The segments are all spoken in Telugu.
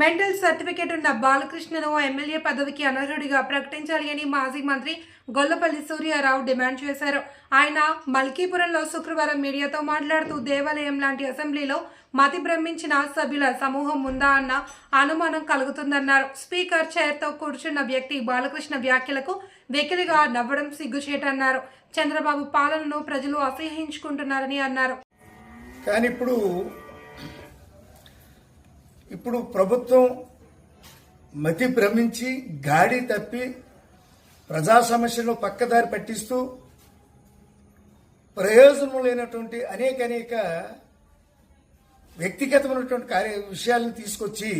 మెంటల్ సర్టిఫికేట్ ఉన్న బాలకృష్ణను ఎమ్మెల్యే పదవికి అనర్హుడిగా ప్రకటించాలి అని మాజీ మంత్రి గొల్లపల్లి సూర్యారావు డిమాండ్ చేశారు. ఆయన మల్కీపురంలో శుక్రవారం మీడియాతో మాట్లాడుతూ దేవాలయం లాంటి అసెంబ్లీలో మతి భ్రమించిన సభ్యుల సమూహం ఉందా అన్న అనుమానం కలుగుతుందన్నారు. స్పీకర్ చైర్తో కూర్చున్న వ్యక్తి బాలకృష్ణ వ్యాఖ్యలకు వెకిలిగా నవ్వడం సిగ్గుచేటన్నారు. చంద్రబాబు పాలనను ప్రజలు అసహ్యించుకుంటున్నారని అన్నారు. కానీ ఇప్పుడు ఇప్పుడు ప్రభుత్వం మతి భ్రమించి గాడి తప్పి ప్రజా సమస్యలను పక్కదారి పట్టిస్తూ ప్రయోజనం లేనటువంటి అనేక అనేక వ్యక్తిగతమైనటువంటి కార్య విషయాలను తీసుకొచ్చి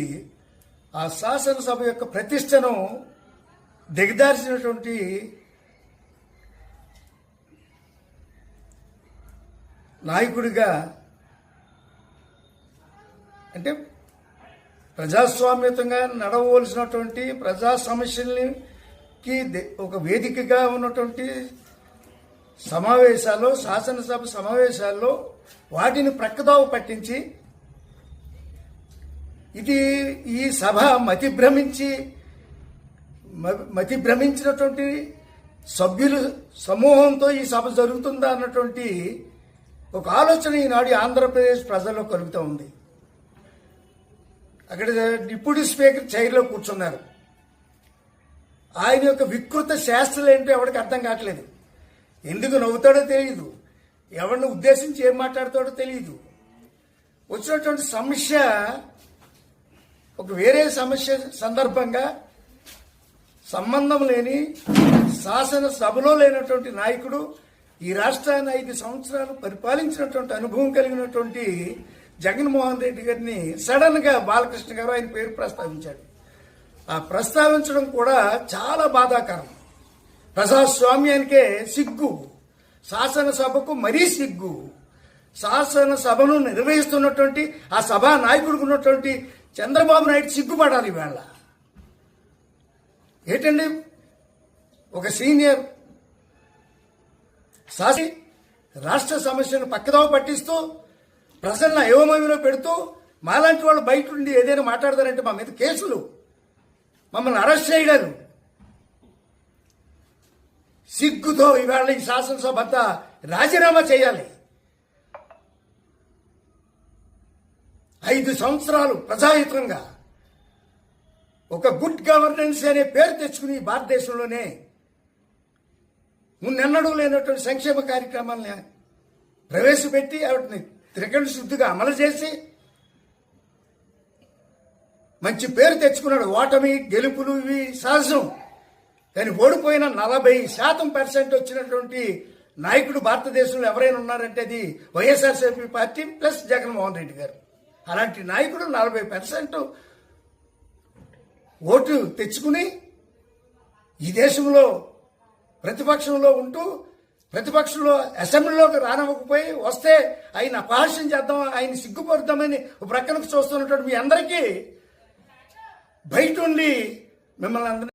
ఆ శాసనసభ యొక్క ప్రతిష్టను దిగదార్చినటువంటి నాయకుడిగా అంటే ప్రజాస్వామ్యతంగా నడవవలసినటువంటి ప్రజా సమస్యలకి ఒక వేదికగా ఉన్నటువంటి సమావేశాల్లో శాసనసభ సమావేశాల్లో వాటిని ప్రక్కదోవ పట్టించి ఇది ఈ సభ మతి భ్రమించి మతి భ్రమించినటువంటి సభ్యులు సమూహంతో ఈ సభ జరుగుతుందా అన్నటువంటి ఒక ఆలోచన ఈనాడు ఆంధ్రప్రదేశ్ ప్రజల్లో కలుగుతూ ఉంది. అక్కడ డిప్యూటీ స్పీకర్ చైర్లో కూర్చున్నారు. ఆయన యొక్క వికృత శాస్త్రలు ఏంటో ఎవరికి అర్థం కావట్లేదు. ఎందుకు నవ్వుతాడో తెలియదు ఎవరిని ఉద్దేశించి ఏం మాట్లాడతాడో తెలియదు వచ్చినటువంటి సమస్య ఒక వేరే సమస్య సందర్భంగా సంబంధం లేని శాసన సభలో లేనటువంటి నాయకుడు ఈ రాష్ట్రాన్ని ఐదు సంవత్సరాలు పరిపాలించినటువంటి అనుభవం కలిగినటువంటి జగన్మోహన్ రెడ్డి గారిని సడన్గా బాలకృష్ణ గారు ఆయన పేరు ప్రస్తావించాడు. ఆ ప్రస్తావించడం కూడా చాలా బాధాకరం. ప్రజాస్వామ్యానికే సిగ్గు. శాసనసభకు మరీ సిగ్గు. శాసనసభను నిర్వహిస్తున్నటువంటి ఆ సభా నాయకుడికి ఉన్నటువంటి చంద్రబాబు నాయుడు సిగ్గుపడాలి ఇవాళ. ఏంటండి? ఒక సీనియర్ శాసి రాష్ట్ర సమస్యను పక్కదోవ పట్టిస్తూ ప్రసన్న అయోమయంలో పెడుతూ మాలాంటి వాళ్ళు బయట ఉండి ఏదైనా మాట్లాడతారంటే మా మీద కేసులు. మమ్మల్ని అరెస్ట్ చేయడారు సిగ్గుతో ఇవాళ ఈ శాసనసభ అంతా రాజీనామా చేయాలి. ఐదు సంవత్సరాలు ప్రజాయుతంగా ఒక గుడ్ గవర్నెన్స్ అనే పేరు తెచ్చుకుని భారతదేశంలోనే మున్నెన్నడూ లేనటువంటి సంక్షేమ కార్యక్రమాలని ప్రవేశపెట్టి వాటిని త్రికరణ శుద్ధిగా అమలు చేసి మంచి పేరు తెచ్చుకున్నాడు. ఓటమి గెలుపులు ఇవి సహజం. కానీ ఓడిపోయిన నలభై శాతం పర్సెంట్ వచ్చినటువంటి నాయకుడు భారతదేశంలో ఎవరైనా ఉన్నారంటే అది వైఎస్ఆర్సీపీ పార్టీ ప్లస్ జగన్మోహన్ రెడ్డి గారు. అలాంటి నాయకుడు నలభై పర్సెంట్ ఓటు తెచ్చుకుని ఈ దేశంలో ప్రతిపక్షంలో ఉంటూ ప్రతిపక్షంలో అసెంబ్లీలోకి రానివ్వకపోయి వస్తే ఆయన అపహాస్యం చేద్దాం ఆయన సిగ్గుపడతామని ఒక ప్రక్కనకు చూస్తున్నటువంటి మీ అందరికీ బయట ఉండి మిమ్మల్ని అందరినీ